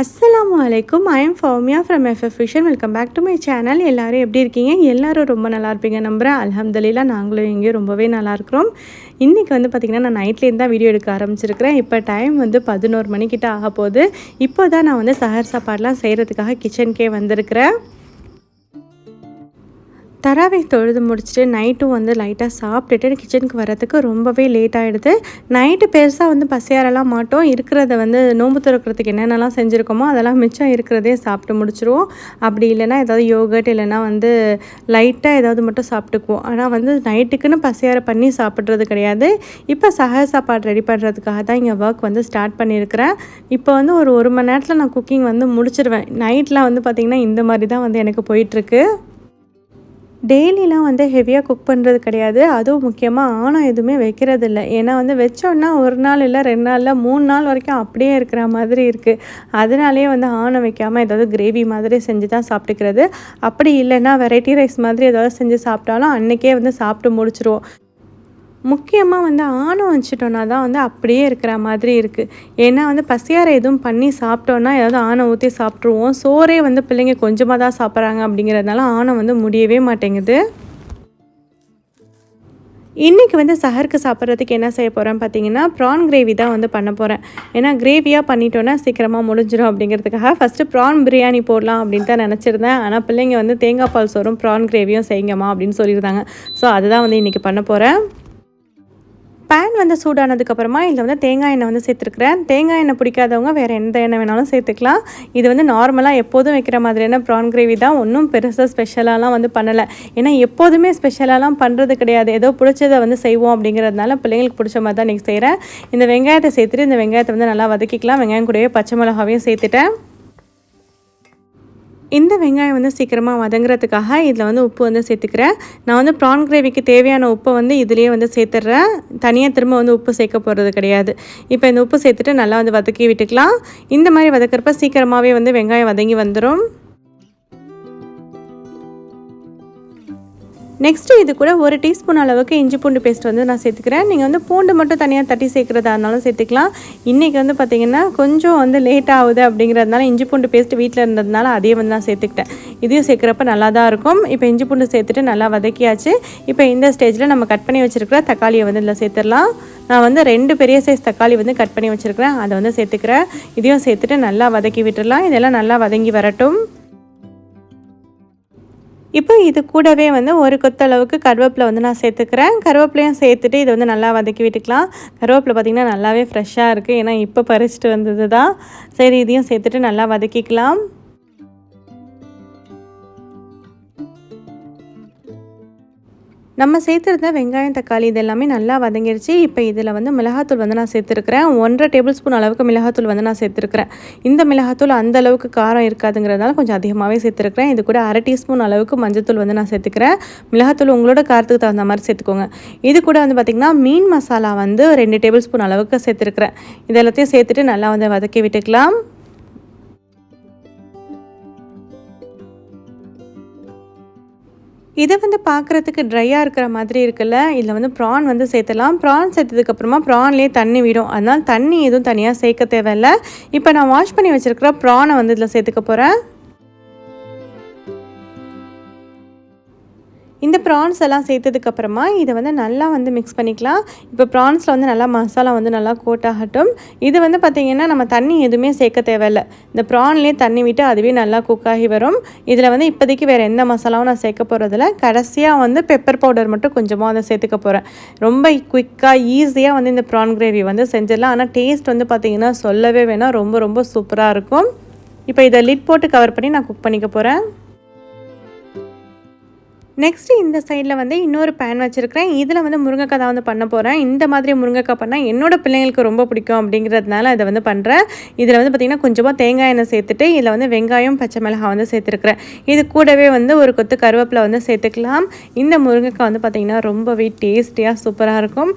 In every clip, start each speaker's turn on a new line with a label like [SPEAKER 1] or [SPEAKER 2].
[SPEAKER 1] அஸ்லாம் அலைக்கும் I am Fowmiya from FF fashion welcome back to my channel எல்லோரும் எப்படி இருக்கீங்க? எல்லோரும் ரொம்ப நல்லா இருப்பீங்க நம்புகிறேன் அல்ஹம்துலில்லா நாங்களும் இங்கேயும் ரொம்பவே நல்லா இருக்கிறோம். இன்றைக்கி வந்து பார்த்திங்கன்னா நான் நைட்லேருந்து தான் வீடியோ எடுக்க ஆரம்பிச்சிருக்கிறேன். இப்போ டைம் வந்து பதினோரு மணிக்கிட்ட ஆக போகுது. இப்போ தான் நான் வந்து சஹர் சாப்பாடெலாம் செய்கிறதுக்காக கிச்சனுக்கே வந்திருக்கிறேன். தராவை தொழுது முடிச்சுட்டு நைட்டும் வந்து லைட்டாக சாப்பிட்டுட்டு கிச்சனுக்கு வரத்துக்கு ரொம்பவே லேட் ஆகிடுது நைட்டு பெருசாக வந்து பசியாரெல்லாம் மாட்டோம். இருக்கிறத வந்து நோம்பு திறக்கிறதுக்கு என்னென்னலாம் செஞ்சுருக்கோமோ அதெல்லாம் மிச்சம் இருக்கிறதே சாப்பிட்டு முடிச்சிருவோம். அப்படி இல்லைன்னா ஏதாவது யோகர்ட் இல்லைன்னா வந்து லைட்டாக ஏதாவது மட்டும் சாப்பிட்டுக்குவோம். ஆனால் வந்து நைட்டுக்குன்னு பசியார பண்ணி சாப்பிட்றது கிடையாது. இப்போ சஹ சாப்பாடு ரெடி பண்ணுறதுக்காக தான் இங்கே ஒர்க் வந்து ஸ்டார்ட் பண்ணியிருக்கிறேன். இப்போ வந்து ஒரு ஒரு மணி நேரத்தில் நான் குக்கிங் வந்து முடிச்சிருவேன். நைட்டில் வந்து பார்த்திங்கன்னா இந்த மாதிரி தான் வந்து எனக்கு போயிட்டுருக்கு டெய்லிலாம் வந்து ஹெவியாக குக் பண்ணுறது கிடையாது. அதுவும் முக்கியமாக ஆணம் எதுவுமே வைக்கிறது இல்லை ஏன்னா வந்து வச்சோன்னா ஒரு நாள் இல்லை ரெண்டு நாளில் மூணு நாள் வரைக்கும் அப்படியே இருக்கிற மாதிரி இருக்குது அதனாலேயே வந்து ஆணம் வைக்காமல் ஏதாவது கிரேவி மாதிரி செஞ்சு தான் சாப்பிட்டுக்கிறது. அப்படி இல்லைன்னா வெரைட்டி ரைஸ் மாதிரி ஏதாவது செஞ்சு சாப்பிட்டாலும் அன்றைக்கே வந்து சாப்பிட்டு முடிச்சிருவோம். முக்கியமாக வந்து ஆணம் வச்சுட்டோன்னா தான் வந்து அப்படியே இருக்கிற மாதிரி இருக்குது ஏன்னா வந்து பசியார எதுவும் பண்ணி சாப்பிட்டோன்னா ஏதாவது ஆணை ஊற்றி சாப்பிட்ருவோம் சோறே வந்து பிள்ளைங்க கொஞ்சமாக தான் சாப்பிட்றாங்க அப்படிங்கிறதுனால ஆணம் வந்து முடியவே மாட்டேங்குது. இன்றைக்கி வந்து சஹருக்கு சாப்பிட்றதுக்கு என்ன செய்ய போகிறேன் பார்த்தீங்கன்னா ப்ரான் கிரேவி தான் வந்து பண்ண போகிறேன் ஏன்னா கிரேவியாக பண்ணிட்டோன்னா சீக்கிரமாக முடிஞ்சிடும் அப்படிங்கிறதுக்காக ஃபஸ்ட்டு ப்ரான் பிரியாணி போடலாம் அப்படின்னு தான் நினச்சிருந்தேன். ஆனால் பிள்ளைங்க வந்து தேங்காய் பால் சோறும் ப்ரான் கிரேவியும் செய்யுங்கம்மா அப்படின்னு சொல்லியிருந்தாங்க. ஸோ அதுதான் வந்து இன்றைக்கி பண்ண போகிறேன் பேன் வந்து சூடானதுக்கப்புறமா இதில் வந்து தேங்காய் எண்ணெய் வந்து சேர்த்துருக்குறேன். தேங்காய் எண்ணெய் பிடிக்காதவங்க வேறு எந்த எண்ணெய் வேணாலும் சேர்த்துக்கலாம். இது வந்து நார்மலாக எப்போதும் வைக்கிற மாதிரியான ப்ரான் கிரேவி தான். ஒன்றும் பெருசாக ஸ்பெஷலாலாம் வந்து பண்ணலை. ஏன்னா எப்போதுமே ஸ்பெஷலாலாம் பண்ணுறது கிடையாது. ஏதோ பிடிச்சதை வந்து செய்வோம் அப்படிங்கிறதுனால பிள்ளைங்களுக்கு பிடிச்ச மாதிரி தான் இன்றைக்கி செய்கிறேன் இந்த வெங்காயத்தை சேர்த்துட்டு இந்த வெங்காயத்தை வந்து நல்லா வதக்கிக்கலாம். வெங்காயம் கூடவே பச்சை மிளகாவையும் சேர்த்துட்டேன். இந்த வெங்காயம் வந்து சீக்கிரமாக வதங்குறதுக்காக இதில் வந்து உப்பு வந்து சேர்த்துக்கிறேன். நான் வந்து ப்ரான் கிரேவிக்கு தேவையான உப்பை வந்து இதுலேயே வந்து சேர்த்துட்றேன் தனியாக திரும்ப வந்து உப்பு சேர்க்க போகிறது கிடையாது. இப்போ இந்த உப்பு சேர்த்துட்டு நல்லா வந்து வதக்கி விட்டுக்கலாம். இந்த மாதிரி வதக்கிறப்ப சீக்கிரமாகவே வந்து வெங்காயம் வதங்கி வந்துடும் நெக்ஸ்ட்டு இது கூட ஒரு டீஸ்பூன் அளவுக்கு இஞ்சி பூண்டு பேஸ்ட் வந்து நான் சேர்த்துக்கிறேன். நீங்கள் வந்து பூண்டு மட்டும் தனியாக தட்டி சேர்க்குறதா இருந்தாலும் சேர்த்துக்கலாம். இன்றைக்கி வந்து பார்த்திங்கன்னா கொஞ்சம் வந்து லேட் ஆகுது அப்படிங்கிறதுனால இஞ்சி பூண்டு பேஸ்ட் வீட்டில் இருந்ததுனால அதே வந்து நான் சேர்த்துக்கிட்டேன். இதையும் சேர்க்குறப்ப நல்லா தான் இருக்கும். இப்போ இஞ்சி பூண்டு சேர்த்துட்டு நல்லா வதக்கியாச்சு. இப்போ இந்த ஸ்டேஜில் நம்ம கட் பண்ணி வச்சுருக்கிற தக்காளியை வந்து இதில் சேர்த்துடலாம். நான் வந்து ரெண்டு பெரிய சைஸ் தக்காளி வந்து கட் பண்ணி வச்சுருக்கிறேன். அதை வந்து சேர்த்துக்கிறேன். இதையும் சேர்த்துட்டு நல்லா வதக்கி விட்டுடலாம். இதெல்லாம் நல்லா வதங்கி வரட்டும். இப்போ இது கூடவே வந்து ஒரு கொத்தளவுக்கு கருவேப்பிலை வந்து நான் சேர்த்துக்கிறேன். கருவேப்பிலையும் சேர்த்துட்டு இதை வந்து நல்லா வதக்கி விட்டுக்கலாம். கருவேப்பிலை பார்த்திங்கன்னா நல்லாவே ஃப்ரெஷ்ஷாக இருக்குது ஏன்னா இப்போ பறிச்சிட்டு வந்தது தான் சரி இதையும் சேர்த்துட்டு நல்லா வதக்கிக்கலாம். நம்ம சேர்த்துருந்த வெங்காயம் தக்காளி இது எல்லாமே நல்லா வதங்கிடுச்சு இப்போ இதில் வந்து மிளகாத்தூள் வந்து நான் சேர்த்துருக்கிறேன். ஒன்றரை டேபிள் ஸ்பூன் அளவுக்கு மிளகாத்தூள் வந்து நான் சேர்த்துருக்கிறேன். இந்த மிளகாத்தூள் அந்த அளவுக்கு காரம் இருக்காதுங்கிறதால கொஞ்சம் அதிகமாகவே சேர்த்துருக்கிறேன். இது கூட அரை டீஸ்பூன் அளவுக்கு மஞ்சத்தூள் வந்து நான் சேர்த்துக்கிறேன். மிளகாத்தூள் உங்களோட காரத்துக்கு தகுந்த மாதிரி சேர்த்துக்கோங்க. இது கூட வந்து பார்த்திங்கன்னா மீன் மசாலா வந்து ரெண்டு டேபிள் ஸ்பூன் அளவுக்கு சேர்த்துருக்கிறேன். இது எல்லாத்தையும் சேர்த்துட்டு நல்லா வந்து வதக்கி விட்டுக்கலாம். இது வந்து பார்க்குறதுக்கு ட்ரையாக இருக்கிற மாதிரி இருக்குல்ல? இதில் வந்து ப்ரான் வந்து சேர்த்துலாம் ப்ரான் சேர்த்ததுக்கப்புறமா ப்ரான்லேயே தண்ணி விடும். அதனால் தண்ணி எதுவும் தனியாக சேர்க்க தேவையில்லை. இப்போ நான் வாஷ் பண்ணி வச்சுருக்கிற ப்ரானை வந்து இதில் சேர்த்துக்க போகிறேன் இந்த ப்ரான்ஸ் எல்லாம் சேர்த்ததுக்கப்புறமா இதை வந்து நல்லா வந்து மிக்ஸ் பண்ணிக்கலாம். இப்போ ப்ரான்ஸில் வந்து நல்லா மசாலா வந்து நல்லா கோட் ஆகட்டும். இது வந்து பார்த்திங்கன்னா நம்ம தண்ணி எதுவுமே சேர்க்க தேவையில்ல. இந்த ப்ரான்லேயே தண்ணி விட்டு அதுவே நல்லா குக் ஆகி வரும். இதில் வந்து இப்போதைக்கு வேறு எந்த மசாலாவும் நான் சேர்க்க போகிறதில்ல கடைசியாக வந்து பெப்பர் பவுடர் மட்டும் கொஞ்சமாக வந்து சேர்த்துக்க போகிறேன் ரொம்ப குயிக்காக ஈஸியாக வந்து இந்த ப்ரான் கிரேவி வந்து செஞ்சிடலாம். ஆனால் டேஸ்ட் வந்து பார்த்திங்கன்னா சொல்லவே வேணாம். ரொம்ப ரொம்ப சூப்பராக இருக்கும். இப்போ இதை லிட் போட்டு கவர் பண்ணி நான் குக் பண்ணிக்க போகிறேன் நெக்ஸ்ட்டு இந்த சைடில் வந்து இன்னொரு பேன் வச்சுருக்கிறேன். இதில் வந்து முருங்கைக்காய் தான் வந்து பண்ண போகிறேன் இந்த மாதிரி முருங்கைக்காய் பண்ணால் என்னோடய பிள்ளைங்களுக்கு ரொம்ப பிடிக்கும் அப்படிங்கிறதுனால இதை வந்து பண்ணுறேன் இதில் வந்து பார்த்திங்கன்னா கொஞ்சமாக தேங்காய் எண்ணெய் சேர்த்துட்டு இதில் வந்து வெங்காயம் பச்சை மிளகாய் வந்து சேர்த்துருக்குறேன். இது கூடவே வந்து ஒரு கொத்து கருவேப்பிலை வந்து சேர்த்துக்கலாம். இந்த முருங்கைக்காய் வந்து பார்த்திங்கன்னா ரொம்பவே டேஸ்டியாக சூப்பராக இருக்கும்.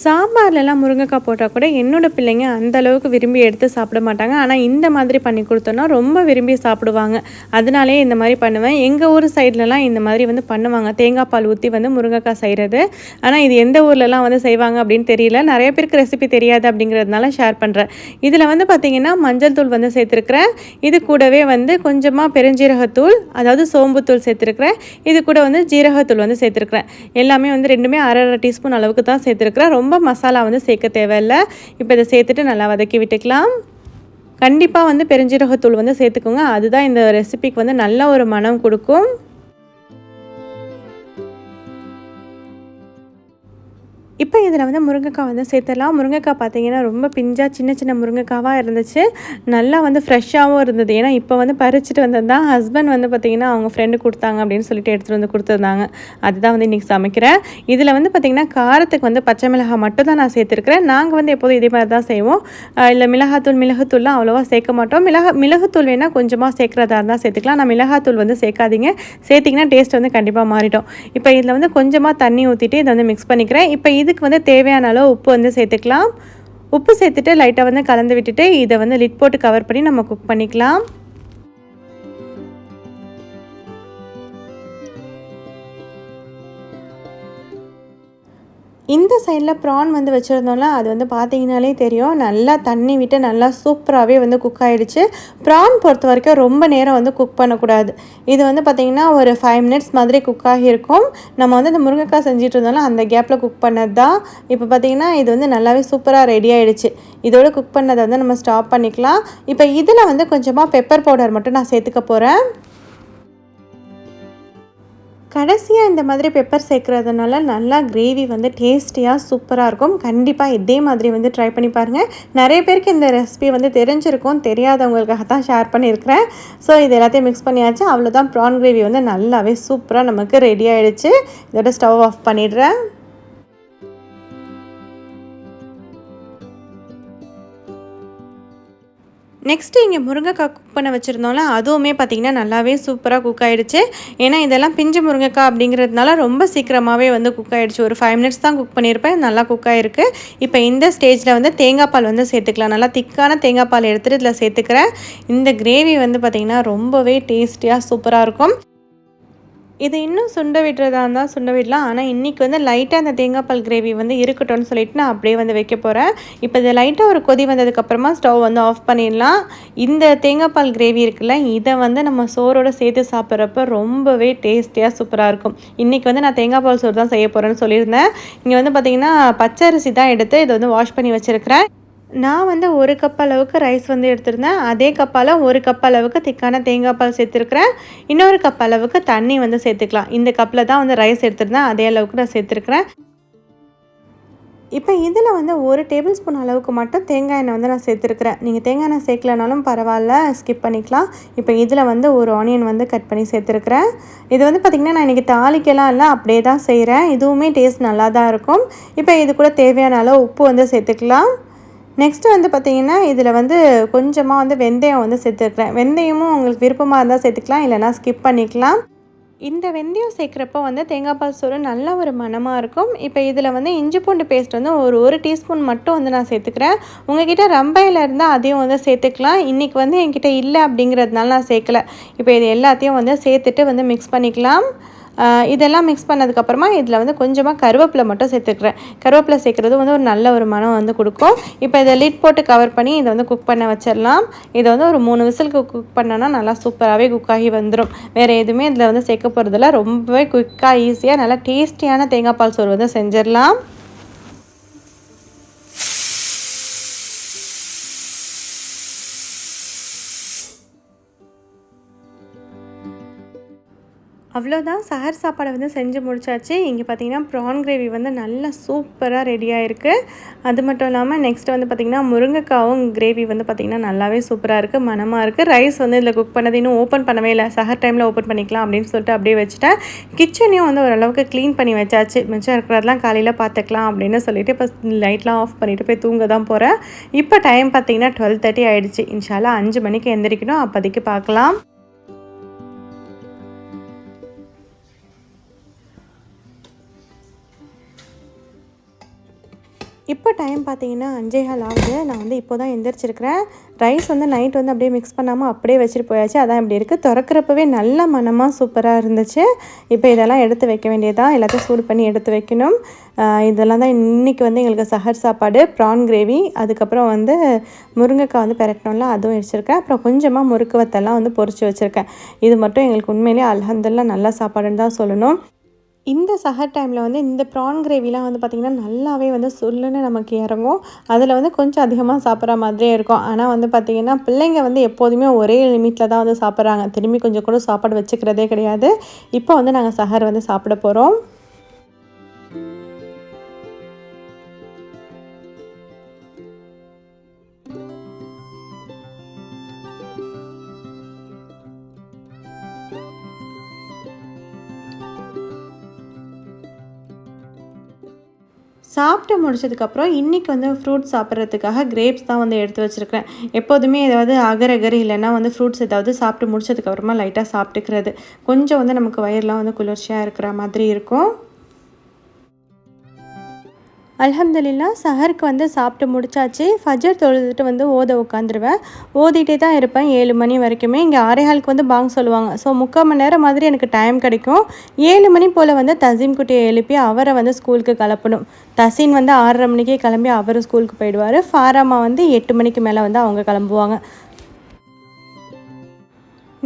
[SPEAKER 1] சாம்பார்லலாம் முருங்கைக்காய் போட்டால் கூட என்னோட பிள்ளைங்க அந்த அளவுக்கு விரும்பி எடுத்து சாப்பிட மாட்டாங்க. ஆனால் இந்த மாதிரி பண்ணி கொடுத்தோன்னா ரொம்ப விரும்பி சாப்பிடுவாங்க. அதனாலே இந்த மாதிரி பண்ணுவேன். எங்கள் ஊர் சைட்லலாம் இந்த மாதிரி வந்து பண்ணுவாங்க. தேங்காய் பால் ஊற்றி வந்து முருங்கைக்காய் செய்கிறது ஆனால் இது எந்த ஊர்லலாம் வந்து செய்வாங்க அப்படின்னு தெரியல. நிறைய பேருக்கு ரெசிபி தெரியாது அப்படிங்கிறதுனால ஷேர் பண்ணுறேன் இதில் வந்து பார்த்திங்கன்னா மஞ்சள் தூள் வந்து சேர்த்துருக்குறேன். இது கூடவே வந்து கொஞ்சமாக பெருஞ்சீரகத்தூள் அதாவது சோம்புத்தூள் சேர்த்துருக்குறேன். இது கூட வந்து ஜீரகத்தூள் வந்து சேர்த்துருக்குறேன். எல்லாமே வந்து ரெண்டுமே அரை அரை டீஸ்பூன் அளவுக்கு தான் சேர்த்துருக்குறேன். ரொம்ப மசாலா வந்து சேர்க்க தேவையில்லை. இப்போ இதை சேர்த்துட்டு நல்லா வதக்கி விட்டுக்கலாம். கண்டிப்பாக வந்து பெருஞ்சீரகத்தூள் வந்து சேர்த்துக்கோங்க. அதுதான் இந்த ரெசிபிக்கு வந்து நல்ல ஒரு மனம் கொடுக்கும். இப்போ இதில் வந்து முருங்கைக்காய் வந்து சேர்த்துடலாம். முருங்கைக்காய் பார்த்தீங்கன்னா ரொம்ப பிஞ்சாக சின்ன சின்ன முருங்கைக்காவாக இருந்துச்சு. நல்லா வந்து ஃப்ரெஷ்ஷாகவும் இருந்தது. ஏன்னா இப்போ வந்து பறிச்சுட்டு வந்தது தான் ஹஸ்பண்ட் வந்து பார்த்திங்கன்னா அவங்க ஃப்ரெண்டு கொடுத்தாங்க அப்படின்னு சொல்லிட்டு எடுத்துகிட்டு வந்து கொடுத்துருந்தாங்க. அதுதான் வந்து இன்றைக்கி சமைக்கிறேன். இதில் வந்து பார்த்திங்கன்னா காரத்துக்கு வந்து பச்சை மிளகாய் மட்டும் தான் நான் சேர்த்துருக்கிறேன். நாங்கள் வந்து எப்போதும் இதே மாதிரி தான் செய்வோம். இல்லை மிளகாத்தூள் மிளகுத்தூள்லாம் அவ்வளோவா சேர்க்க மாட்டோம். மிளகா மிளகுத்தூள் வேணால் கொஞ்சமாக சேர்க்குறதா இருந்தால் சேர்த்துக்கலாம். நான் மிளகாத்தூள் வந்து சேர்க்காதீங்க. சேர்த்திங்கன்னா டேஸ்ட் வந்து கண்டிப்பாக மாறிடும். இப்போ இதில் வந்து கொஞ்சமாக தண்ணி ஊற்றிட்டு இதை வந்து மிக்ஸ் பண்ணிக்கிறேன். இப்போ இது இதுக்கு வந்து தேவையான அளவு உப்பு வந்து சேர்த்துக்கலாம். உப்பு சேர்த்துட்டு லைட்டாக வந்து கலந்து விட்டுட்டு இதை வந்து லிட் போட்டு கவர் பண்ணி நம்ம குக் பண்ணிக்கலாம். இந்த சைடில் ப்ரான் வந்து வச்சுருந்தோம்னா அது வந்து பார்த்தீங்கனாலே தெரியும். நல்லா தண்ணி விட்டு நல்லா சூப்பராகவே வந்து குக் ஆகிடுச்சு ப்ரான் பொறுத்த வரைக்கும் ரொம்ப நேரம் வந்து குக் பண்ணக்கூடாது. இது வந்து பார்த்திங்கன்னா ஒரு ஃபைவ் மினிட்ஸ் மாதிரி குக் ஆகியிருக்கும். நம்ம வந்து இந்த முருங்கைக்காய் செஞ்சுட்டு இருந்தோம்ல அந்த கேப்பில் குக் பண்ணது தான் இப்போ பார்த்திங்கன்னா இது வந்து நல்லாவே சூப்பராக ரெடி ஆகிடுச்சு இதோட குக் பண்ணதை வந்து நம்ம ஸ்டாப் பண்ணிக்கலாம். இப்போ இதில் வந்து கொஞ்சமாக பெப்பர் பவுடர் மட்டும் நான் சேர்த்துக்க போகிறேன் கடைசியாக இந்த மாதிரி பெப்பர் சேர்க்குறதுனால நல்லா கிரேவி வந்து டேஸ்டியாக சூப்பராக இருக்கும். கண்டிப்பாக இதே மாதிரி வந்து ட்ரை பண்ணி பாருங்கள் நிறைய பேருக்கு இந்த ரெசிபி வந்து தெரிஞ்சிருக்கும். தெரியாதவங்களுக்காக தான் ஷேர் பண்ணியிருக்கிறேன். ஸோ இது எல்லாத்தையும் மிக்ஸ் பண்ணியாச்சு. அவ்வளோதான் ப்ரான் கிரேவி வந்து நல்லாவே சூப்பராக நமக்கு ரெடி ஆகிடுச்சு இதோட ஸ்டவ் ஆஃப் பண்ணிடுறேன். நெக்ஸ்ட்டு இங்கே முருங்கைக்காய் குக் பண்ண வச்சுருந்தோம்ல அதுவுமே பார்த்திங்கன்னா நல்லாவே சூப்பராக குக் ஆகிடுச்சு ஏன்னா இதெல்லாம் பிஞ்சு முருங்கைக்காய் அப்படிங்கிறதுனால ரொம்ப சீக்கிரமாகவே வந்து குக் ஆகிடுச்சு ஒரு ஃபைவ் மினிட்ஸ் தான் குக் பண்ணியிருப்பேன் நல்லா குக் ஆகிருக்கு இப்போ இந்த ஸ்டேஜில் வந்து தேங்காய் பால் வந்து சேர்த்துக்கலாம். நல்லா திக்கான தேங்காய் பால் எடுத்துகிட்டு இதில் சேர்த்துக்கிறேன். இந்த கிரேவி வந்து பார்த்திங்கன்னா ரொம்பவே டேஸ்டியாக சூப்பராக இருக்கும். இது இன்னும் சுண்ட விடுறதா இருந்தால் சுண்ட விடலாம். ஆனால் இன்றைக்கி வந்து லைட்டாக அந்த தேங்காய் பால் கிரேவி வந்து இருக்கட்டும்னு சொல்லிட்டு நான் அப்படியே வந்து வைக்க போகிறேன் இப்போ இது லைட்டாக ஒரு கொதி வந்ததுக்கப்புறமா ஸ்டவ் வந்து ஆஃப் பண்ணிடலாம். இந்த தேங்காய் பால் கிரேவி இருக்குல்ல இதை வந்து நம்ம சோறோடு சேர்த்து சாப்பிட்றப்ப ரொம்பவே டேஸ்டியாக சூப்பராக இருக்கும். இன்றைக்கி வந்து நான் தேங்காய் பால் சோறு தான் செய்ய போகிறேன்னு சொல்லியிருந்தேன். இங்கே வந்து பார்த்திங்கன்னா பச்சரிசி தான் எடுத்து இதை வந்து வாஷ் பண்ணி வச்சுருக்கிறேன். நான் வந்து ஒரு கப் அளவுக்கு ரைஸ் வந்து எடுத்திருந்தேன். அதே கப்பால் ஒரு கப் அளவுக்கு திக்கான தேங்காய் பால் சேர்த்துருக்குறேன். இன்னொரு கப் அளவுக்கு தண்ணி வந்து சேர்த்துக்கலாம். இந்த கப்பில் தான் வந்து ரைஸ் எடுத்திருந்தேன். அதே அளவுக்கு நான் சேர்த்துருக்குறேன். இப்போ இதில் வந்து ஒரு டேபிள் ஸ்பூன் அளவுக்கு மட்டும் தேங்காய் எண்ணெய் வந்து நான் சேர்த்துருக்குறேன். நீங்கள் தேங்காய் எண்ணெய் சேர்க்கலனாலும் பரவாயில்ல ஸ்கிப் பண்ணிக்கலாம். இப்போ இதில் வந்து ஒரு ஆனியன் வந்து கட் பண்ணி சேர்த்துருக்குறேன். இது வந்து பார்த்திங்கன்னா நான் இன்றைக்கி தாளிக்கெல்லாம் இல்லை அப்படியே தான் செய்கிறேன் இதுவுமே டேஸ்ட் நல்லா தான் இருக்கும். இப்போ இது கூட தேவையான அளவு உப்பு வந்து சேர்த்துக்கலாம். நெக்ஸ்ட்டு வந்து பார்த்திங்கன்னா இதில் வந்து கொஞ்சமாக வந்து வெந்தயம் வந்து சேர்த்துருக்குறேன் வெந்தயமும் உங்களுக்கு விருப்பமாக இருந்தால் சேர்த்துக்கலாம் இல்லைனா ஸ்கிப் பண்ணிக்கலாம். இந்த வெந்தயம் சேர்க்குறப்போ வந்து தேங்காய் பால் சோறு நல்ல ஒரு மனமாக இருக்கும். இப்போ இதில் வந்து இஞ்சி பூண்டு பேஸ்ட் வந்து ஒரு ஒரு டீஸ்பூன் மட்டும் வந்து நான் சேர்த்துக்கிறேன். உங்ககிட்ட ரம்பையில் இருந்தால் அதையும் வந்து சேர்த்துக்கலாம். இன்றைக்கி வந்து என்கிட்ட இல்லை அப்படிங்கிறதுனால நான் சேர்க்கல. இப்போ இது எல்லாத்தையும் வந்து சேர்த்துட்டு வந்து மிக்ஸ் பண்ணிக்கலாம். இதெல்லாம் மிக்ஸ் பண்ணதுக்கப்புறமா இதில் வந்து கொஞ்சமாக கருவேப்பிலை மட்டும் சேர்த்துக்கிறேன். கருவேப்பிலை சேர்க்குறது வந்து ஒரு நல்ல ஒரு மனம் வந்து கொடுக்கும். இப்போ இதை லிட் போட்டு கவர் பண்ணி இதை வந்து குக் பண்ண வச்சிடலாம். இதை வந்து ஒரு மூணு விசிலுக்கு குக் பண்ணோன்னா நல்லா சூப்பராகவே குக் ஆகி வந்துடும் வேறு எதுவுமே இதில் வந்து சேர்க்க போகிறதில்ல ரொம்பவே குயிக்காக ஈஸியாக நல்லா டேஸ்டியான தேங்காய் பால் சோறு வந்து செஞ்சிடலாம். அவ்வளோதான். சார் சாப்பாடை வந்து செஞ்சு முடிச்சாச்சு. இங்கே பார்த்தீங்கன்னா ப்ரான் கிரேவி வந்து நல்லா சூப்பராக ரெடி ஆகிருக்கு அது மட்டும் இல்லாமல் நெக்ஸ்ட் வந்து பார்த்திங்கன்னா முருங்கைக்காவும் கிரேவி வந்து பார்த்திங்கன்னா நல்லாவே சூப்பராக இருக்குது மனமாக இருக்குது ரைஸ் வந்து இதில் குக் பண்ணது இன்னும் ஓப்பன் பண்ணவே இல்லை. சஹர் டைமில் ஓப்பன் பண்ணிக்கலாம் அப்படின்னு சொல்லிட்டு அப்படியே வச்சுட்டேன். கிச்சனையும் வந்து ஓரளவுக்கு க்ளீன் பண்ணி வச்சாச்சு. மிச்சம் இருக்கிறதெல்லாம் காலையில் பார்த்துக்கலாம் அப்படின்னு சொல்லிட்டு இப்போ லைட்லாம் ஆஃப் பண்ணிவிட்டு போய் தூங்க தான் போகிறேன் இப்போ டைம் பார்த்திங்கன்னா டுவெல் தேர்ட்டி ஆகிடுச்சு இன்ஷால்லாம் அஞ்சு மணிக்கு எந்திரிக்கணும். அப்போதைக்கு பார்க்கலாம். இப்போ டைம் பார்த்தீங்கன்னா அஞ்சே கால் ஆகுது. நான் வந்து இப்போ தான் எந்திரிச்சிருக்கிறேன். ரைஸ் வந்து நைட் வந்து அப்படியே மிக்ஸ் பண்ணாமல் அப்படியே வச்சுட்டு போயாச்சு. அதான் இப்படி இருக்குது திறக்கிறப்பவே நல்ல மனமாக சூப்பராக இருந்துச்சு. இப்போ இதெல்லாம் எடுத்து வைக்க வேண்டியதான் எல்லாத்தையும் சூடு பண்ணி எடுத்து வைக்கணும். இதெல்லாம் தான் இன்றைக்கி வந்து எங்களுக்கு சஹர் சாப்பாடு ப்ரான் கிரேவி அதுக்கப்புறம் வந்து முருங்கைக்காய் வந்து பெரட்டணும்ல அதுவும் வச்சுருக்கேன் அப்புறம் கொஞ்சமாக முறுக்கு வத்தெல்லாம் வந்து பொறிச்சு வச்சுருக்கேன். இது மட்டும் எங்களுக்கு உண்மையிலேயே அலகந்தெல்லாம் நல்ல சாப்பாடுன்னு தான் சொல்லணும். இந்த சஹர் டைமில் வந்து இந்த ப்ரான் கிரேவிலாம் வந்து பார்த்திங்கன்னா நல்லாவே வந்து சொல்லுன்னு நமக்கு இறங்கும். அதில் வந்து கொஞ்சம் அதிகமாக சாப்பிட்ற மாதிரியே இருக்கும். ஆனால் வந்து பார்த்திங்கன்னா பிள்ளைங்க வந்து எப்போதுமே ஒரே லிமிட்டில் தான் வந்து சாப்பிட்றாங்க. திரும்பி கொஞ்சம் கூட சாப்பாடு வச்சுக்கிறதே கிடையாது. இப்போ வந்து நாங்கள் சஹர் வந்து சாப்பிட போகிறோம் சாப்பிட்டு முடிச்சதுக்கப்புறம் இன்றைக்கி வந்து ஃப்ரூட்ஸ் சாப்பிட்றதுக்காக கிரேப்ஸ் தான் வந்து எடுத்து வச்சுருக்கிறேன். எப்போதுமே ஏதாவது அகர் அகர் இல்லைன்னா வந்து ஃப்ரூட்ஸ் ஏதாவது சாப்பிட்டு முடிச்சதுக்கப்புறமா லைட்டாக சாப்பிட்டுக்கிறது. கொஞ்சம் வந்து நமக்கு வயிறுலாம் வந்து குளிர்ச்சியாக இருக்கிற மாதிரி இருக்கும். அலமதுல்லா சஹருக்கு வந்து சாப்பிட்டு முடிச்சாச்சு. ஃபஜர் தொழுதுட்டு வந்து ஓத உட்காந்துருவேன் ஓதிட்டே தான் இருப்பேன். ஏழு மணி வரைக்குமே. இங்கே ஆரேஹாலுக்கு வந்து பாங் சொல்லுவாங்க. ஸோ முக்கால் மணி நேரம் மாதிரி எனக்கு டைம் கிடைக்கும். ஏழு மணி போல் வந்து தசீம் குட்டியை எழுப்பி அவரை வந்து ஸ்கூலுக்கு கிளப்பணும். தசீன் வந்து ஆறரை மணிக்கே கிளம்பி அவர் ஸ்கூலுக்கு போயிடுவார். ஃபாராமா வந்து எட்டு மணிக்கு மேலே வந்து அவங்க கிளம்புவாங்க.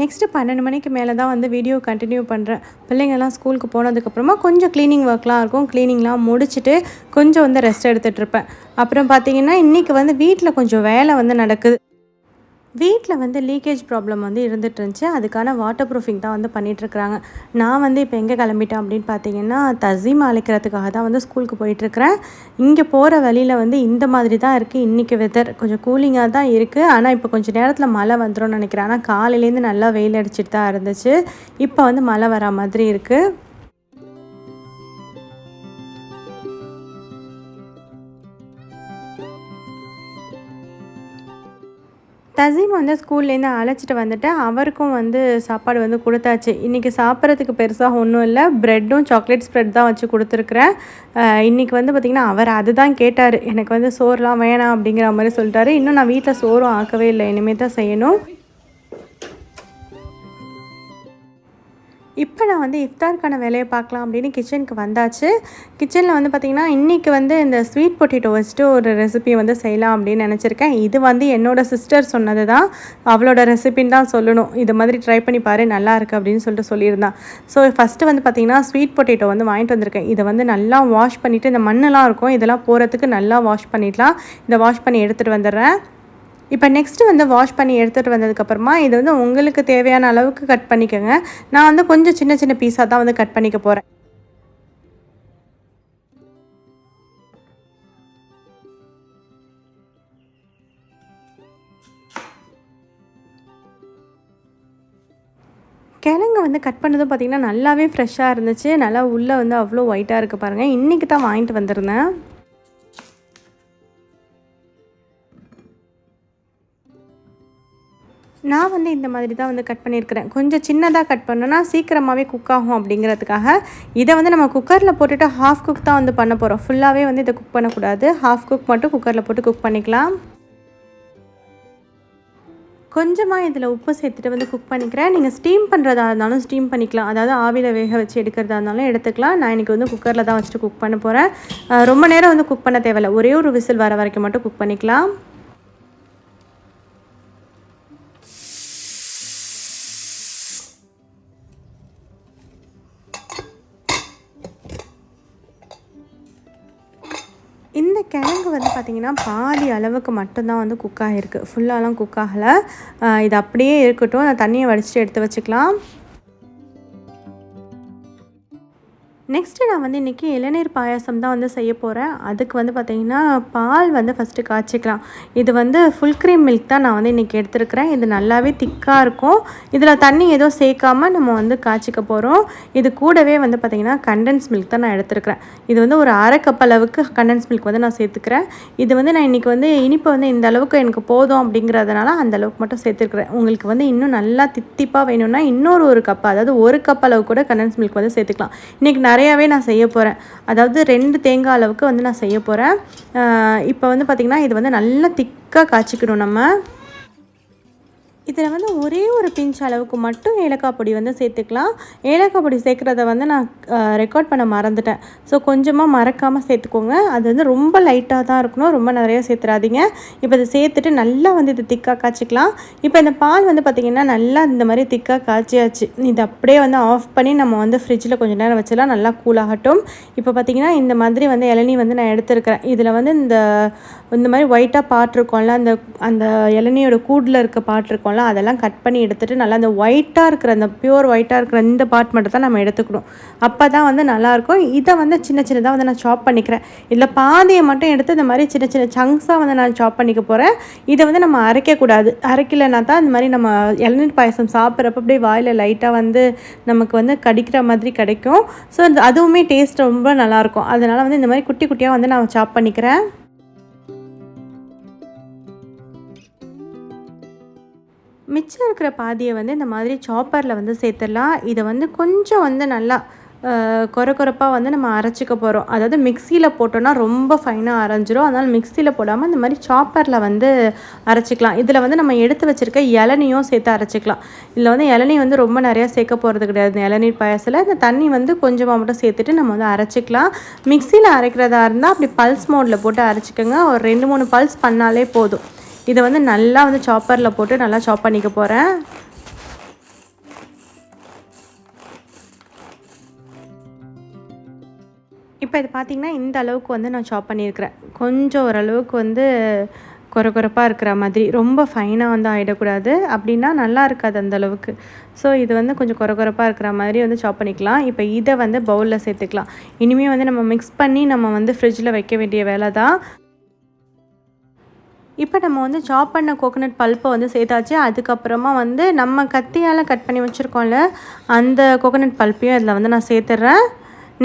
[SPEAKER 1] நெக்ஸ்ட்டு பன்னெண்டு மணிக்கு மேலே தான் வந்து வீடியோ கண்டினியூ பண்ணுறேன் பிள்ளைங்கள்லாம் ஸ்கூலுக்கு போனதுக்கப்புறமா கொஞ்சம் க்ளீனிங் ஒர்க்லாம் இருக்கும். க்ளீனிங்லாம் முடிச்சுட்டு கொஞ்சம் வந்து ரெஸ்ட் எடுத்துகிட்டு இருப்பேன். அப்புறம் பார்த்தீங்கன்னா இன்றைக்கி வந்து வீட்டில் கொஞ்சம் வேலை வந்து நடக்குது. வீட்டில் வந்து லீக்கேஜ் ப்ராப்ளம் வந்து இருந்துட்டு இருந்துச்சு அதுக்கான வாட்டர் ப்ரூஃபிங் தான் வந்து பண்ணிகிட்ருக்குறாங்க நான் வந்து இப்போ எங்கே கிளம்பிட்டேன் அப்படின்னு பார்த்தீங்கன்னா தசீம் அழைக்கிறதுக்காக தான் வந்து ஸ்கூலுக்கு போயிட்டுருக்கிறேன். இங்கே போகிற வழியில் வந்து இந்த மாதிரி தான் இருக்குது இன்றைக்கி வெதர் கொஞ்சம் கூலிங்காக தான் இருக்குது ஆனால் இப்போ கொஞ்சம் நேரத்தில் மழை வந்துடும் நினைக்கிறேன். ஆனால் காலையிலேருந்து நல்லா வெயில் அடிச்சிட்டு தான் இருந்துச்சு. இப்போ வந்து மழை வரா மாதிரி இருக்குது தசீம் வந்து ஸ்கூல்லேருந்து அழைச்சிட்டு வந்துட்டு அவருக்கும் வந்து சாப்பாடு வந்து கொடுத்தாச்சு. இன்றைக்கி சாப்பிட்றதுக்கு பெருசாக ஒன்றும் இல்லை. ப்ரெட்டும் சாக்லேட் ஸ்ப்ரெட் தான் வச்சு கொடுத்துருக்குறேன். இன்றைக்கி வந்து பார்த்திங்கன்னா அவர் அதுதான் கேட்டார். எனக்கு வந்து சோறுலாம் வேணாம் அப்படிங்கிற மாதிரி சொல்லிட்டாரு. இன்னும் நான் வீட்டில் சோறும் ஆக்கவே இல்லை. இனிமேல் தான் செய்யணும். இப்போ நான் வந்து இஃப்தாருக்கான வேலையை பார்க்கலாம் அப்படின்னு கிச்சனுக்கு வந்தாச்சு. கிச்சனில் வந்து பார்த்திங்கன்னா இன்றைக்கி வந்து இந்த ஸ்வீட் பொட்டேட்டோ வச்சுட்டு ஒரு ரெசிபி வந்து செய்யலாம் அப்படின்னு நினச்சிருக்கேன். இது வந்து என்னோடய சிஸ்டர் சொன்னது தான் அவளோட ரெசிபின்னு தான் சொல்லணும். இது மாதிரி ட்ரை பண்ணி பாரு நல்லா இருக்குது அப்படின்னு சொல்லிட்டு சொல்லியிருந்தான் ஸோ ஃபஸ்ட்டு வந்து பார்த்திங்கன்னா ஸ்வீட் பொட்டேட்டோ வந்து வாங்கிட்டு வந்திருக்கேன். இதை வந்து நல்லா வாஷ் பண்ணிவிட்டு இந்த மண்ணெலாம் இருக்கும். இதெல்லாம் போகிறதுக்கு நல்லா வாஷ் பண்ணிடலாம். இதை வாஷ் பண்ணி எடுத்துகிட்டு வந்துடுறேன். இப்போ நெக்ஸ்ட்டு வந்து வாஷ் பண்ணி எடுத்துகிட்டு வந்ததுக்கப்புறமா இது வந்து உங்களுக்கு தேவையான அளவுக்கு கட் பண்ணிக்கோங்க. நான் வந்து கொஞ்சம் சின்ன சின்ன பீஸாக தான் வந்து கட் பண்ணிக்க போகிறேன் கிழங்கு வந்து கட் பண்ணதும் பார்த்திங்கன்னா நல்லாவே ஃப்ரெஷ்ஷாக இருந்துச்சு. நல்லா உள்ளே வந்து அவ்வளோ ஒயிட்டாக இருக்குது பாருங்கள் இன்றைக்கி தான் வாங்கிட்டு வந்திருந்தேன். நான் வந்து இந்த மாதிரி தான் வந்து கட் பண்ணியிருக்கிறேன். கொஞ்சம் சின்னதாக கட் பண்ணோன்னா சீக்கிரமாகவே குக் ஆகும் அப்படிங்கிறதுக்காக இதை வந்து நம்ம குக்கரில் போட்டுட்டு ஹாஃப் குக் தான் வந்து பண்ண போகிறோம் ஃபுல்லாகவே வந்து இதை குக் பண்ணக்கூடாது. ஹாஃப் குக் மட்டும் குக்கரில் போட்டு குக் பண்ணிக்கலாம். கொஞ்சமாக இதில் உப்பு சேர்த்துட்டு வந்து குக் பண்ணிக்கிறேன். நீங்கள் ஸ்டீம் பண்ணுறதா இருந்தாலும் ஸ்டீம் பண்ணிக்கலாம். அதாவது ஆவியில் வேக வச்சு எடுக்கிறதா இருந்தாலும் எடுத்துக்கலாம். நான் இன்றைக்கி வந்து குக்கரில் தான் வச்சுட்டு குக் பண்ண போகிறேன் ரொம்ப நேரம் வந்து குக் பண்ண தேவையில்ல. ஒரே ஒரு விசில் வர வரைக்கும் மட்டும் குக் பண்ணிக்கலாம். கிழங்கு வந்து பார்த்திங்கன்னா பாதி அளவுக்கு மட்டும்தான் வந்து குக் ஆகிருக்கு ஃபுல்லாலாம் குக் ஆகலை. இது அப்படியே இருக்கட்டும். தண்ணியை வடிச்சிட்டு எடுத்து வச்சுக்கலாம். நெக்ஸ்ட்டு நான் வந்து இன்றைக்கி இளநீர் பாயாசம் தான் வந்து செய்ய போகிறேன் அதுக்கு வந்து பார்த்திங்கன்னா பால் வந்து ஃபஸ்ட்டு காய்ச்சிக்கலாம். இது வந்து ஃபுல் க்ரீம் மில்க் தான் நான் வந்து இன்றைக்கி எடுத்துருக்கிறேன். இது நல்லாவே திக்காக இருக்கும். இதில் தண்ணி எதுவும் சேர்க்காமல் நம்ம வந்து காய்ச்சிக்க போகிறோம் இது கூடவே வந்து பார்த்திங்கன்னா கண்டென்ஸ் மில்க் தான் நான் எடுத்துருக்கிறேன். இது வந்து ஒரு அரை கப் அளவுக்கு கண்டென்ஸ் மில்க் வந்து நான் சேர்த்துக்கிறேன். இது வந்து நான் இன்றைக்கி வந்து இனிப்பு வந்து இந்த அளவுக்கு எனக்கு போதும் அப்படிங்கிறதுனால அந்த அளவுக்கு மட்டும் சேர்த்துருக்குறேன். உங்களுக்கு வந்து இன்னும் நல்லா தித்திப்பாக வேணும்னா இன்னொரு ஒரு கப் அதாவது ஒரு கப் அளவு கூட கண்டென்ஸ் மில்க் வந்து சேர்த்துக்கலாம். இன்றைக்கி நிறையாவே நான் செய்ய போகிறேன் அதாவது ரெண்டு தேங்காய் அளவுக்கு வந்து நான் செய்ய போகிறேன் இப்போ வந்து பார்த்திங்கன்னா இது வந்து நல்லா திக்காக காய்ச்சிக்கணும் நம்ம. இதில் வந்து ஒரே ஒரு பிஞ்ச் அளவுக்கு மட்டும் ஏலக்காய் பொடி வந்து சேர்த்துக்கலாம். ஏலக்காய் பொடி சேர்க்குறத வந்து நான் ரெக்கார்ட் பண்ண மறந்துட்டேன். ஸோ கொஞ்சமாக மறக்காமல் சேர்த்துக்கோங்க. அது வந்து ரொம்ப லைட்டாக தான் இருக்கணும். ரொம்ப நிறையா சேர்த்துறாதீங்க. இப்போ இதை சேர்த்துட்டு நல்லா வந்து இது திக்காக காய்ச்சிக்கலாம். இப்போ இந்த பால் வந்து பார்த்திங்கன்னா நல்லா இந்த மாதிரி திக்காக காய்ச்சியாச்சு. இது அப்படியே வந்து ஆஃப் பண்ணி நம்ம வந்து ஃப்ரிட்ஜில் கொஞ்சம் நேரம் வச்சலாம் நல்லா கூலாகட்டும் இப்போ பார்த்திங்கன்னா இந்த மாதிரி வந்து இளநீ வந்து நான் எடுத்துருக்கிறேன். இதில் வந்து இந்த இந்த மாதிரி ஒயிட்டாக பாட் இருக்கும்ல அந்த அந்த இளநியோட கூடில் இருக்க பாட் இருக்கும்ல அதெல்லாம் கட் பண்ணி எடுத்துகிட்டு நல்லா அந்த ஒயிட்டாக இருக்கிற அந்த பியூர் ஒயிட்டாக இருக்கிற இந்த பார்ட் மட்டும் தான் நம்ம எடுத்துக்கணும். அப்போ தான் வந்து நல்லாயிருக்கும். இதை வந்து சின்ன சின்னதாக வந்து நான் சாப் பண்ணிக்கிறேன். இதில் பாதியை மட்டும் எடுத்து இந்த மாதிரி சின்ன சின்ன சங்க்ஸாக வந்து நான் சாப் பண்ணிக்க போகிறேன் இதை வந்து நம்ம அரைக்கக்கூடாது அரைக்கலைன்னா தான் இந்த மாதிரி நம்ம இளநீர் பாயசம் சாப்பிட்றப்ப அப்படியே வாயில் லைட்டாக வந்து நமக்கு வந்து கடிக்கிற மாதிரி கிடைக்கும். ஸோ அதுவுமே டேஸ்ட் ரொம்ப நல்லாயிருக்கும். அதனால் வந்து இந்த மாதிரி குட்டி குட்டியாக வந்து நான் சாப் பண்ணிக்கிறேன். மிச்சம் இருக்கிற பாதியை வந்து இந்த மாதிரி சாப்பரில் வந்து சேர்த்துடலாம். இதை வந்து கொஞ்சம் வந்து நல்லா குறை குறைப்பாக வந்து நம்ம அரைச்சிக்க போகிறோம் அதாவது மிக்சியில் போட்டோன்னா ரொம்ப ஃபைனாக அரைஞ்சிரும். அதனால் மிக்சியில் போடாமல் இந்த மாதிரி சாப்பரில் வந்து அரைச்சிக்கலாம். இதில் வந்து நம்ம எடுத்து வச்சுருக்க இளநியும் சேர்த்து அரைச்சிக்கலாம். இதில் வந்து இளநீ வந்து ரொம்ப நிறையா சேர்க்க போகிறது கிடையாது. இளநீர் பாயசில் இந்த தண்ணி வந்து கொஞ்சமாக மட்டும் சேர்த்துட்டு நம்ம வந்து அரைச்சிக்கலாம். மிக்சியில் அரைக்கிறதா இருந்தால் அப்படி பல்ஸ் மோடில் போட்டு அரைச்சிக்கோங்க. ஒரு ரெண்டு மூணு பல்ஸ் பண்ணாலே போதும். இதை வந்து நல்லா வந்து சாப்பரில் போட்டு நல்லா சாப் பண்ணிக்க போகிறேன் இப்போ இது பார்த்திங்கன்னா இந்த அளவுக்கு வந்து நான் சாப் பண்ணியிருக்கிறேன். கொஞ்சம் ஓரளவுக்கு வந்து குறை குறைப்பாக இருக்கிற மாதிரி. ரொம்ப ஃபைனாக வந்து ஆகிடக்கூடாது அப்படின்னா நல்லா இருக்காது அந்த அளவுக்கு. ஸோ இது வந்து கொஞ்சம் குறை குறைப்பாக இருக்கிற மாதிரி வந்து சாப் பண்ணிக்கலாம். இப்போ இதை வந்து பவுலில் சேர்த்துக்கலாம். இனிமேல் வந்து நம்ம மிக்ஸ் பண்ணி நம்ம வந்து ஃப்ரிட்ஜில் வைக்க வேண்டிய வேலை தான் இப்போ நம்ம வந்து சாப் பண்ண கோகோனட் பல்ப்பை வந்து சேர்த்தாச்சு. அதுக்கப்புறமா வந்து நம்ம கத்தியால் கட் பண்ணி வச்சுருக்கோம்ல அந்த கோகோனட் பல்ப்பையும் இதில் வந்து நான் சேர்த்துட்றேன்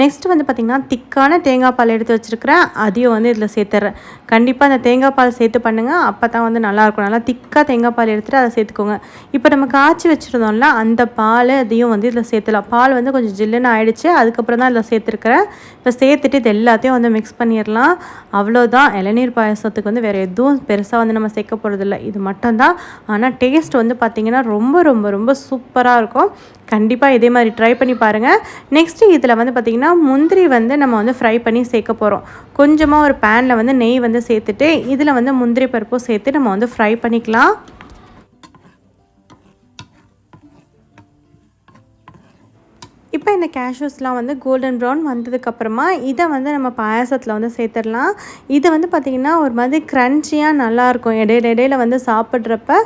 [SPEAKER 1] நெக்ஸ்ட் வந்து பார்த்திங்கன்னா திக்கான தேங்காய் பால் எடுத்து வச்சுருக்கிறேன் அதையும் வந்து இதில் சேர்த்துட்றேன் கண்டிப்பாக அந்த தேங்காய் பால் சேர்த்து பண்ணுங்கள் அப்போ தான் வந்து நல்லாயிருக்கும் நல்லா திக்காக தேங்காய் பால் எடுத்துகிட்டு அதை சேர்த்துக்கோங்க. இப்போ நம்ம காய்ச்சி வச்சுருந்தோம்ல அந்த பால் அதையும் வந்து இதில் சேர்த்துலாம். பால் வந்து கொஞ்சம் ஜில்லுன்னு ஆகிடுச்சு அதுக்கப்புறம் தான் இதில் சேர்த்துருக்குறேன். இப்போ சேர்த்துட்டு இது எல்லாத்தையும் வந்து மிக்ஸ் பண்ணிடலாம் அவ்வளோதான் இளநீர் பாயசத்துக்கு வந்து வேறு எதுவும் பெருசாக வந்து நம்ம சேர்க்க போகிறதில்ல இது மட்டும்தான். ஆனால் டேஸ்ட் வந்து பார்த்திங்கன்னா ரொம்ப ரொம்ப ரொம்ப சூப்பராக இருக்கும். கண்டிப்பாக இதே மாதிரி ட்ரை பண்ணி பாருங்கள் நெக்ஸ்ட்டு இதில் வந்து பார்த்திங்கன்னா முந்திரி வந்து நம்ம வந்து ஃப்ரை பண்ணி சேர்க்க போகிறோம் கொஞ்சமாக ஒரு பேனில் வந்து நெய் வந்து சேர்த்துட்டு இதில் வந்து முந்திரி பருப்பும் சேர்த்து நம்ம வந்து ஃப்ரை பண்ணிக்கலாம். இப்போ இந்த கேஷ்யூஸ்லாம் வந்து கோல்டன் ப்ரௌன் வந்ததுக்கப்புறமா இதை வந்து நம்ம பாயாசத்தில் வந்து சேர்த்துடலாம். இது வந்து பார்த்திங்கன்னா ஒரு மாதிரி க்ரன்ச்சியாக நல்லாயிருக்கும். இடையில இடையில வந்து சாப்பிட்றப்ப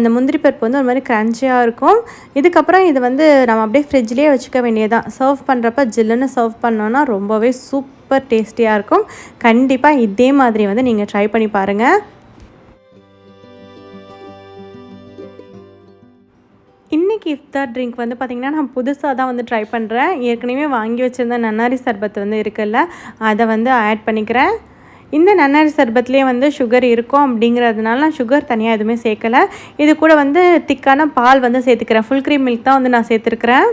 [SPEAKER 1] இந்த முந்திரி பருப்பு வந்து ஒரு மாதிரி க்ரன்ச்சியாக இருக்கும். இதுக்கப்புறம் இது வந்து நம்ம அப்படியே ஃப்ரிட்ஜ்லேயே வச்சுக்க வேண்டியதான் சர்வ் பண்ணுறப்ப ஜில்லுன்னு சர்வ் பண்ணோன்னா ரொம்பவே சூப்பர் டேஸ்டியாக இருக்கும். கண்டிப்பாக இதே மாதிரி வந்து நீங்கள் ட்ரை பண்ணி பாருங்கள் இன்றைக்கி இஃப்தார் ட்ரிங்க் வந்து பார்த்திங்கன்னா நான் புதுசாக தான் வந்து ட்ரை பண்ணுறேன் ஏற்கனவே வாங்கி வச்சுருந்த நன்னாரி சர்பத் வந்து இருக்குல்ல அதை வந்து ஆட் பண்ணிக்கிறேன். இந்த நன்னாரி சர்பத்துலேயே வந்து சுகர் இருக்கும் அப்படிங்கிறதுனால நான் சுகர் தனியாக எதுவுமே சேர்க்கலை. இது கூட வந்து திக்கான பால் வந்து சேர்த்துக்கிறேன். ஃபுல் க்ரீம் மில்க் தான் வந்து நான் சேர்த்துருக்குறேன்.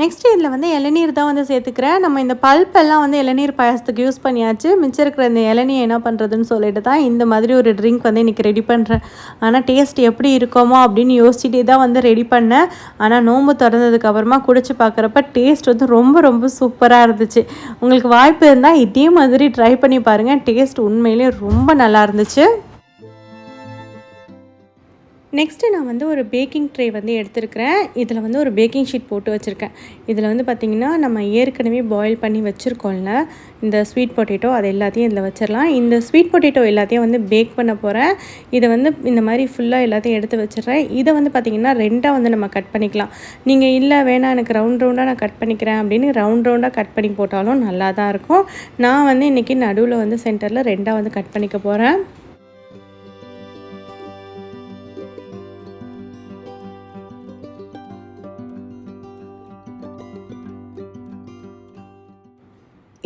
[SPEAKER 1] நெக்ஸ்ட் இதில் வந்து இளநீர் தான் வந்து சேர்த்துக்கிறேன். நம்ம இந்த பல்ப்பெல்லாம் வந்து இளநீர் பாயசத்துக்கு யூஸ் பண்ணியாச்சு. மிச்சம் இருக்கிற இந்த இளநீர் என்ன பண்ணுறதுன்னு சொல்லிட்டு தான் இந்த மாதிரி ஒரு ட்ரிங்க் வந்து இன்றைக்கி ரெடி பண்ணுறேன் ஆனால் டேஸ்ட் எப்படி இருக்குமோ அப்படின்னு யோசிச்சுட்டே தான் வந்து ரெடி பண்ணேன். ஆனால் நோம்பு திறந்ததுக்கப்புறமா குடிச்சு பார்க்குறப்ப டேஸ்ட் வந்து ரொம்ப ரொம்ப சூப்பராக இருந்துச்சு. உங்களுக்கு வாய்ப்பு இருந்தால் இதே மாதிரி ட்ரை பண்ணி பாருங்கள் டேஸ்ட் உண்மையிலே ரொம்ப நல்லா இருந்துச்சு. நெக்ஸ்ட்டு நான் வந்து ஒரு பேக்கிங் ட்ரே வந்து எடுத்துருக்கிறேன். இதில் வந்து ஒரு பேக்கிங் ஷீட் போட்டு வச்சுருக்கேன். இதில் வந்து பார்த்திங்கன்னா நம்ம ஏற்கனவே பாயில் பண்ணி வச்சுருக்கோம்ல இந்த ஸ்வீட் பொட்டேட்டோ அது எல்லாத்தையும் இதில் வச்சிடலாம் இந்த ஸ்வீட் பொட்டேட்டோ எல்லாத்தையும் வந்து பேக் பண்ண போகிறேன் இதை வந்து இந்த மாதிரி ஃபுல்லாக எல்லாத்தையும் எடுத்து வச்சிடுறேன் இதை வந்து பார்த்திங்கன்னா ரெண்டாக வந்து நம்ம கட் பண்ணிக்கலாம். நீங்கள் இல்லை வேணாம் எனக்கு ரவுண்ட் ரவுண்டாக நான் கட் பண்ணிக்கிறேன் அப்படின்னு ரவுண்ட் ரவுண்டாக கட் பண்ணி போட்டாலும் நல்லா தான் இருக்கும். நான் வந்து இன்றைக்கி நடுவில் வந்து சென்டரில் ரெண்டாக வந்து கட் பண்ணிக்க போகிறேன்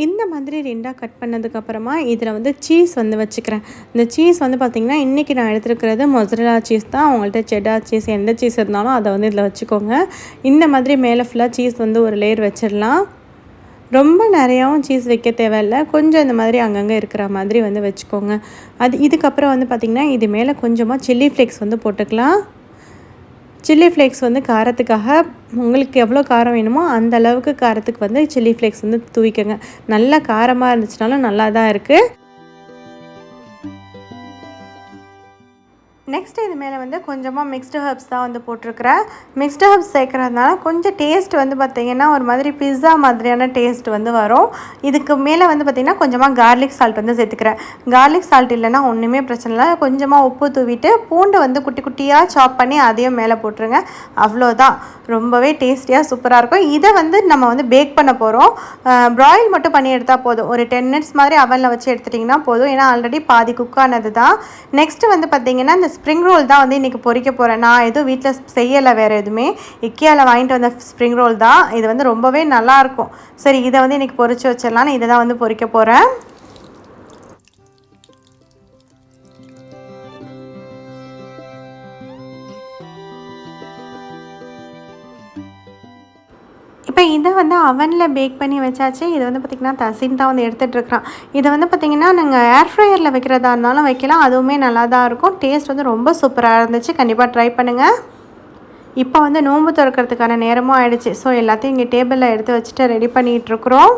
[SPEAKER 1] இந்த மாதிரி ரெண்டாக கட் பண்ணதுக்கப்புறமா இதில் வந்து சீஸ் வந்து வச்சுக்கிறேன். இந்த சீஸ் வந்து பார்த்திங்கன்னா இன்றைக்கி நான் எடுத்துருக்கிறது மொசரலா சீஸ் தான். அவங்கள்ட்ட செடா சீஸ் எந்த சீஸ் இருந்தாலும் அதை வந்து இதில் வச்சுக்கோங்க. இந்த மாதிரி மேலே ஃபுல்லாக சீஸ் வந்து ஒரு லேயர் வச்சிடலாம். ரொம்ப நிறையாவும் சீஸ் வைக்க தேவையில்ல. கொஞ்சம் இந்த மாதிரி அங்கங்கே இருக்கிற மாதிரி வந்து வச்சுக்கோங்க. அது இதுக்கப்புறம் வந்து பார்த்திங்கன்னா இது மேலே கொஞ்சமாக சில்லி ஃப்ளேக்ஸ் வந்து போட்டுக்கலாம். சில்லி ஃப்ளேக்ஸ் வந்து காரத்துக்காக உங்களுக்கு எவ்வளோ காரம் வேணுமோ அந்த அளவுக்கு காரத்துக்கு வந்து சில்லி ஃப்ளேக்ஸ் வந்து தூவிக்கோங்க. நல்லா காரமாக இருந்துச்சுனாலும் நல்லா தான் இருக்குது நெக்ஸ்ட் இது மேலே வந்து கொஞ்சமாக மிக்ஸ்டு ஹர்ப்ஸ் தான் வந்து போட்டிருக்கிறேன் மிக்ஸ்டு ஹர்ப்ஸ் சேர்க்குறதுனால கொஞ்சம் டேஸ்ட் வந்து பார்த்திங்கன்னா ஒரு மாதிரி பிஸ்ஸா மாதிரியான டேஸ்ட் வந்து வரும். இதுக்கு மேலே வந்து பார்த்திங்கன்னா கொஞ்சமாக கார்லிக் சால்ட் வந்து சேர்த்துக்கிறேன். கார்லிக் சால்ட் இல்லைன்னா ஒன்றுமே பிரச்சனை இல்லை. கொஞ்சமாக உப்பு தூவிட்டு பூண்டு வந்து குட்டி குட்டியாக சாப் பண்ணி அதையும் மேலே போட்டுருங்க. அவ்வளோதான் ரொம்பவே டேஸ்டியாக சூப்பராக இருக்கும். இதை வந்து நம்ம வந்து பேக் பண்ண போகிறோம் ப்ராயில் மட்டும் பண்ணி எடுத்தால் போதும். ஒரு டென் மினிட்ஸ் மாதிரி அவனில் வச்சு எடுத்துட்டிங்கன்னா போதும். ஏன்னா ஆல்ரெடி பாதி குக் ஆனது தான் நெக்ஸ்ட்டு வந்து பார்த்திங்கன்னா இந்த ஸ்ப்ரிங் ரோல் தான் வந்து இன்றைக்கி பொறிக்க போகிறேன் நான் எதுவும் வீட்டில் செய்யலை வேறு எதுவுமே. இக்கியாவில் வாங்கிட்டு வந்த ஸ்ப்ரிங் ரோல் தான். இது வந்து ரொம்பவே நல்லாயிருக்கும் சரி இதை வந்து இன்றைக்கி பொறிச்சு வச்சிடலான்னு இதை தான் வந்து பொறிக்க போகிறேன் இதை வந்து அவனில் பேக் பண்ணி வச்சாச்சு. இது வந்து பார்த்திங்கன்னா தசின் தான் வந்து எடுத்துகிட்ருக்குறான் இதை வந்து பார்த்திங்கன்னா நாங்கள் ஏர் ஃப்ரையரில் வைக்கிறதா இருந்தாலும் வைக்கலாம். அதுவுமே நல்லா தான் இருக்கும். டேஸ்ட் வந்து ரொம்ப சூப்பராக இருந்துச்சு. கண்டிப்பாக ட்ரை பண்ணுங்கள் இப்போ வந்து நோன்பு திறக்கிறதுக்கான நேரமும் ஆயிடுச்சு. ஸோ எல்லாத்தையும் இங்கே டேபிளில் எடுத்து வச்சுட்டு ரெடி பண்ணிகிட்ருக்குறோம்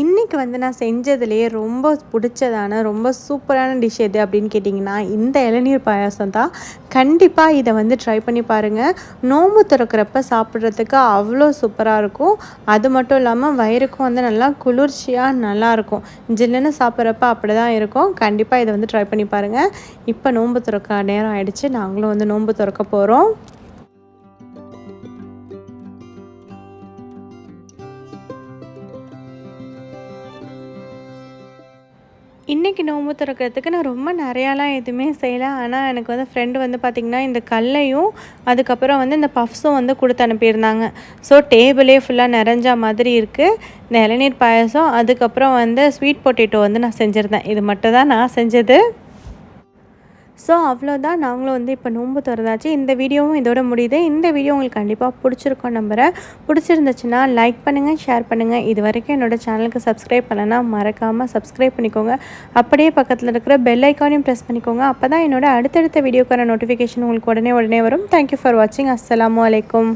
[SPEAKER 1] இன்றைக்கி வந்து நான் செஞ்சதுலேயே ரொம்ப பிடிச்சதான ரொம்ப சூப்பரான டிஷ் எது அப்படின்னு கேட்டிங்கன்னா இந்த இளநீர் பாயாசம் தான். கண்டிப்பாக இதை வந்து ட்ரை பண்ணி பாருங்கள் நோம்பு திறக்கிறப்ப சாப்பிட்றதுக்கு அவ்வளோ சூப்பராக இருக்கும். அது மட்டும் இல்லாமல் வயிறுக்கும் வந்து நல்லா குளிர்ச்சியாக நல்லாயிருக்கும் ஜில்லுன்னு சாப்பிட்றப்ப அப்படி தான் இருக்கும். கண்டிப்பாக இதை வந்து ட்ரை பண்ணி பாருங்கள் இப்போ நோம்பு திறக்க நேரம் ஆகிடுச்சு நாங்களும் வந்து நோம்பு திறக்க போகிறோம் இன்றைக்கி நோம்பு திறக்கிறதுக்கு நான் ரொம்ப நிறையாலாம் எதுவுமே செய்யலை. ஆனால் எனக்கு வந்து ஃப்ரெண்டு வந்து பார்த்திங்கன்னா இந்த கல்லையும் அதுக்கப்புறம் வந்து இந்த பஃப்ஸும் வந்து கொடுத்து அனுப்பியிருந்தாங்க. ஸோ டேபிளே ஃபுல்லாக நிறைஞ்சா மாதிரி இருக்குது இந்த இளநீர் பாயசம் அதுக்கப்புறம் வந்து ஸ்வீட் பொட்டேட்டோ வந்து நான் செஞ்சுருந்தேன். இது மட்டும் தான் நான் செஞ்சது. ஸோ அவ்வளோதான் நாங்களும் வந்து இப்போ நோன்பு திறந்தாச்சு. இந்த வீடியோவும் இதோட முடியுது. இந்த வீடியோ உங்களுக்கு கண்டிப்பாக பிடிச்சிருக்கோம் நம்புகிறேன் பிடிச்சிருந்துச்சுன்னா லைக் பண்ணுங்கள் ஷேர் பண்ணுங்கள் இது வரைக்கும் என்னோடய சேனலுக்கு சப்ஸ்கிரைப் பண்ணலைன்னா மறக்காமல் சப்ஸ்கிரைப் பண்ணிக்கோங்க. அப்படியே பக்கத்தில் இருக்கிற பெல் ஐக்கானையும் ப்ரெஸ் பண்ணிக்கோங்க. அப்போ தான் என்னோட அடுத்தடுத்த வீடியோக்கான நோட்டிஃபிகேஷன் உங்களுக்கு உடனே உடனே வரும். தேங்க்யூ ஃபார் வாட்சிங் அஸ்லாம் வலைக்கம்